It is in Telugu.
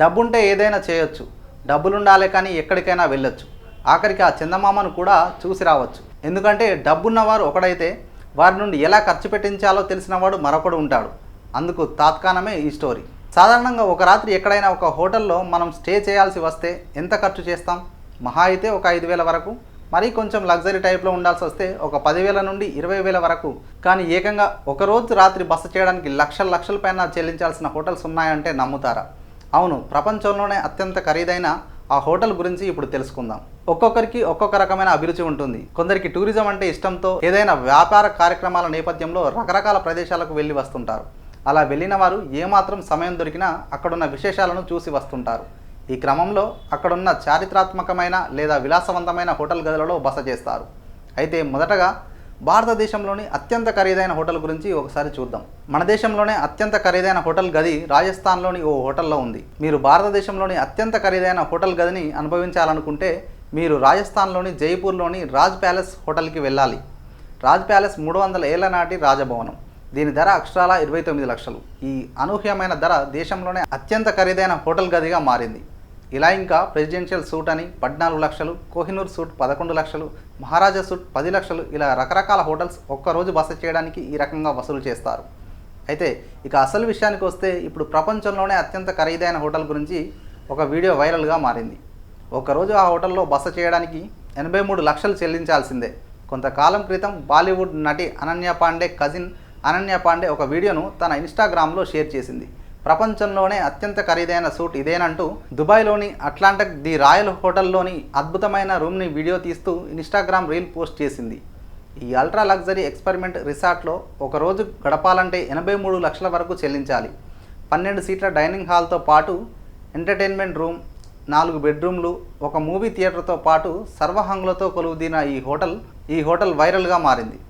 డబ్బుంటే ఏదైనా చేయొచ్చు. డబ్బులుండాలే కానీ ఎక్కడికైనా వెళ్ళొచ్చు. ఆఖరికి ఆ చందమామను కూడా చూసి రావచ్చు. ఎందుకంటే డబ్బున్నవారు ఒకడైతే వారి నుండి ఎలా ఖర్చు పెట్టించాలో తెలిసినవాడు మరొకడు ఉంటాడు. అందుకు తాత్కాణమే ఈ స్టోరీ. సాధారణంగా ఒక రాత్రి ఎక్కడైనా ఒక హోటల్లో మనం స్టే చేయాల్సి వస్తే ఎంత ఖర్చు చేస్తాం? మహా అయితే ఒక ఐదు వేల వరకు మరీ కొంచెం లగ్జరీ టైప్లో ఉండాల్సి వస్తే ఒక పదివేల నుండి ఇరవై వేల వరకు. కానీ ఏకంగా ఒకరోజు రాత్రి బస చేయడానికి లక్షల లక్షల పైన చెల్లించాల్సిన హోటల్స్ ఉన్నాయంటే నమ్ముతారా? అవును ప్రపంచంలోనే అత్యంత ఖరీదైన ఆ హోటల్ గురించి ఇప్పుడు తెలుసుకుందాం. ఒక్కొక్కరికి ఒక్కొక్క రకమైన అభిరుచి ఉంటుంది. కొందరికి టూరిజం అంటే ఇష్టంతో ఏదైనా వ్యాపార కార్యక్రమాల నేపథ్యంలో రకరకాల ప్రదేశాలకు వెళ్ళి వస్తుంటారు. అలా వెళ్ళిన వారు ఏమాత్రం సమయం దొరికినా అక్కడున్న విశేషాలను చూసి వస్తుంటారు. ఈ క్రమంలో అక్కడున్న చారిత్రాత్మకమైన లేదా విలాసవంతమైన హోటల్ గదులలో బస చేస్తారు. అయితే మొదటగా భారతదేశంలోని అత్యంత ఖరీదైన హోటల్ గురించి ఒకసారి చూద్దాం. మన దేశంలోనే అత్యంత ఖరీదైన హోటల్ గది రాజస్థాన్లోని ఓ హోటల్లో ఉంది. మీరు భారతదేశంలోని అత్యంత ఖరీదైన హోటల్ గదిని అనుభవించాలనుకుంటే మీరు రాజస్థాన్లోని జైపూర్లోని రాజ్ ప్యాలెస్ హోటల్కి వెళ్ళాలి. రాజ్ ప్యాలెస్ మూడు వందల ఏళ్ళ నాటి రాజభవనం. దీని ధర అక్షరాల ఇరవై తొమ్మిది లక్షలు. ఈ అనూహ్యమైన ధర దేశంలోనే అత్యంత ఖరీదైన హోటల్ గదిగా మారింది. ఇలా ఇంకా ప్రెసిడెన్షియల్ సూట్ అని పద్నాలుగు లక్షలు కోహినూర్ సూట్ పదకొండు లక్షలు మహారాజా సూట్ పది లక్షలు ఇలా రకరకాల హోటల్స్ ఒక్కరోజు బస చేయడానికి ఈ రకంగా వసూలు చేస్తారు. అయితే ఇక అసలు విషయానికి వస్తే ఇప్పుడు ప్రపంచంలోనే అత్యంత ఖరీదైన హోటల్ గురించి ఒక వీడియో వైరల్గా మారింది. ఒకరోజు ఆ హోటల్లో బస చేయడానికి ఎనభై మూడు లక్షలు చెల్లించాల్సిందే. కొంతకాలం క్రితం బాలీవుడ్ నటి అనన్య పాండే కజిన్ అనన్య పాండే ఒక వీడియోను తన ఇన్స్టాగ్రామ్లో షేర్ చేసింది. ప్రపంచంలోనే అత్యంత ఖరీదైన సూట్ ఇదేనంటూ దుబాయ్లోని అట్లాంటిక్ ది రాయల్ హోటల్లోని అద్భుతమైన రూమ్ని వీడియో తీస్తూ ఇన్స్టాగ్రామ్ రీల్ పోస్ట్ చేసింది. ఈ అల్ట్రా లగ్జరీ ఎక్స్పెరిమెంట్ రిసార్ట్లో ఒక రోజు గడపాలంటే ఎనభై మూడు లక్షల వరకు చెల్లించాలి. పన్నెండు సీట్ల డైనింగ్ హాల్తో పాటు ఎంటర్టైన్మెంట్ రూమ్ నాలుగు బెడ్రూమ్లు ఒక మూవీ థియేటర్తో పాటు సర్వహంగులతో కొలువుదీన ఈ హోటల్ ఈ హోటల్ వైరల్గా మారింది.